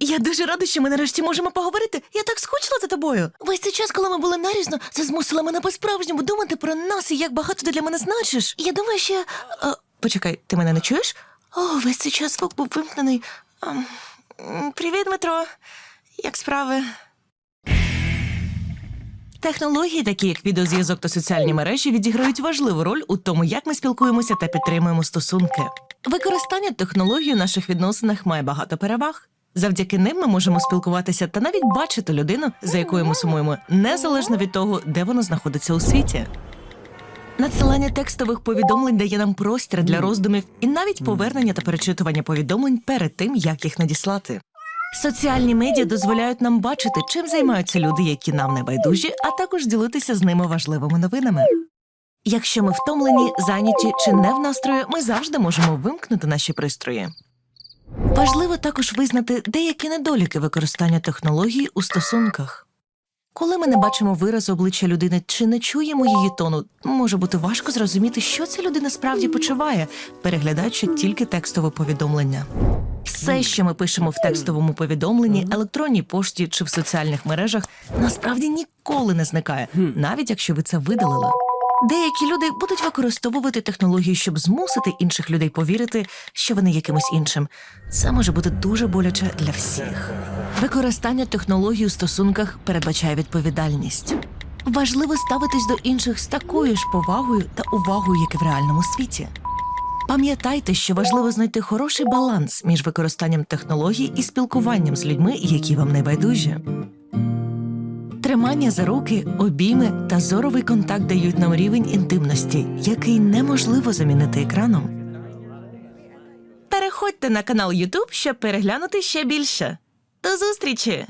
Я дуже рада, що ми нарешті можемо поговорити. Я так скучила за тобою. Весь цей час, коли ми були нарізно, це змусило мене по-справжньому думати про нас і як багато ти для мене значиш. Я думаю, що. А, почекай, ти мене не чуєш? О, весь цей час звук був вимкнений. Ам, Привіт, Дмитро. Як справи? Технології, такі як відеозв'язок та соціальні мережі, відіграють важливу роль у тому, як ми спілкуємося та підтримуємо стосунки. Використання технологій у наших відносинах має багато переваг. Завдяки ним ми можемо спілкуватися та навіть бачити людину, за якою ми сумуємо, незалежно від того, де вона знаходиться у світі. Надсилання текстових повідомлень дає нам простір для роздумів і навіть повернення та перечитування повідомлень перед тим, як їх надіслати. Соціальні медіа дозволяють нам бачити, чим займаються люди, які нам не байдужі, а також ділитися з ними важливими новинами. Якщо ми втомлені, зайняті чи не в настрої, ми завжди можемо вимкнути наші пристрої. Важливо також визнати деякі недоліки використання технологій у стосунках. Коли ми не бачимо виразу обличчя людини чи не чуємо її тону, може бути важко зрозуміти, що ця людина справді почуває, переглядаючи тільки текстове повідомлення. Все, що ми пишемо в текстовому повідомленні, електронній пошті чи в соціальних мережах, насправді ніколи не зникає, навіть якщо ви це видалили. Деякі люди будуть використовувати технології, щоб змусити інших людей повірити, що вони якимось іншим. Це може бути дуже боляче для всіх. Використання технологій у стосунках передбачає відповідальність. Важливо ставитись до інших з такою ж повагою та увагою, як і в реальному світі. Пам'ятайте, що важливо знайти хороший баланс між використанням технологій і спілкуванням з людьми, які вам не байдужі. Тримання за руки, обійми та зоровий контакт дають нам рівень інтимності, який неможливо замінити екраном. Переходьте на канал YouTube, щоб переглянути ще більше. До зустрічі!